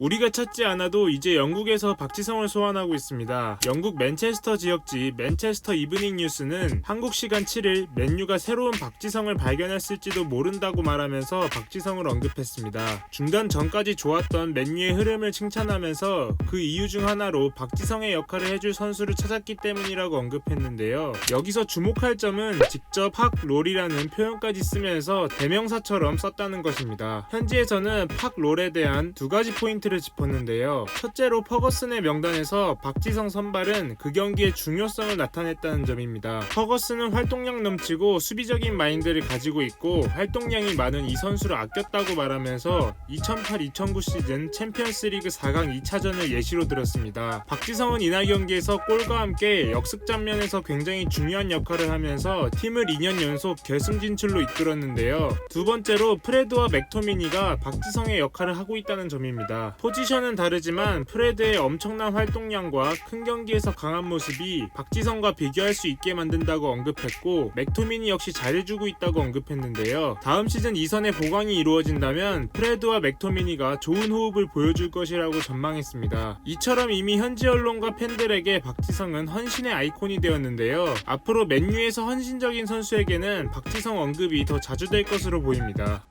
우리가 찾지 않아도 이제 영국에서 박지성을 소환하고 있습니다. 영국 맨체스터 지역지 맨체스터 이브닝 뉴스는 한국 시간 7일 맨유가 새로운 박지성을 발견했을지도 모른다고 말하면서 박지성을 언급했습니다. 중단 전까지 좋았던 맨유의 흐름을 칭찬하면서 그 이유 중 하나로 박지성의 역할을 해줄 선수를 찾았기 때문이라고 언급했는데요. 여기서 주목할 점은 직접 팍 롤이라는 표현까지 쓰면서 대명사처럼 썼다는 것입니다. 현지에서는 팍 롤에 대한 두 가지 포인트 를 짚었는데요. 첫째로 퍼거슨의 명단에서 박지성 선발은 그 경기의 중요성을 나타냈다는 점입니다. 퍼거슨은 활동량 넘치고 수비적인 마인드를 가지고 있고 활동량이 많은 이 선수를 아꼈다고 말하면서 2008-2009 시즌 챔피언스리그 4강 2차전을 예시로 들었습니다. 박지성은 이날 경기에서 골과 함께 역습 장면에서 굉장히 중요한 역할을 하면서 팀을 2년 연속 결승 진출로 이끌었는데요. 두 번째로 프레드와 맥토미니가 박지성의 역할을 하고 있다는 점입니다. 포지션은 다르지만 프레드의 엄청난 활동량과 큰 경기에서 강한 모습이 박지성과 비교할 수 있게 만든다고 언급했고 맥토미니 역시 잘해주고 있다고 언급했는데요. 다음 시즌 이선의 보강이 이루어진다면 프레드와 맥토미니가 좋은 호흡을 보여줄 것이라고 전망했습니다. 이처럼 이미 현지 언론과 팬들에게 박지성은 헌신의 아이콘이 되었는데요. 앞으로 맨유에서 헌신적인 선수에게는 박지성 언급이 더 자주 될 것으로 보입니다.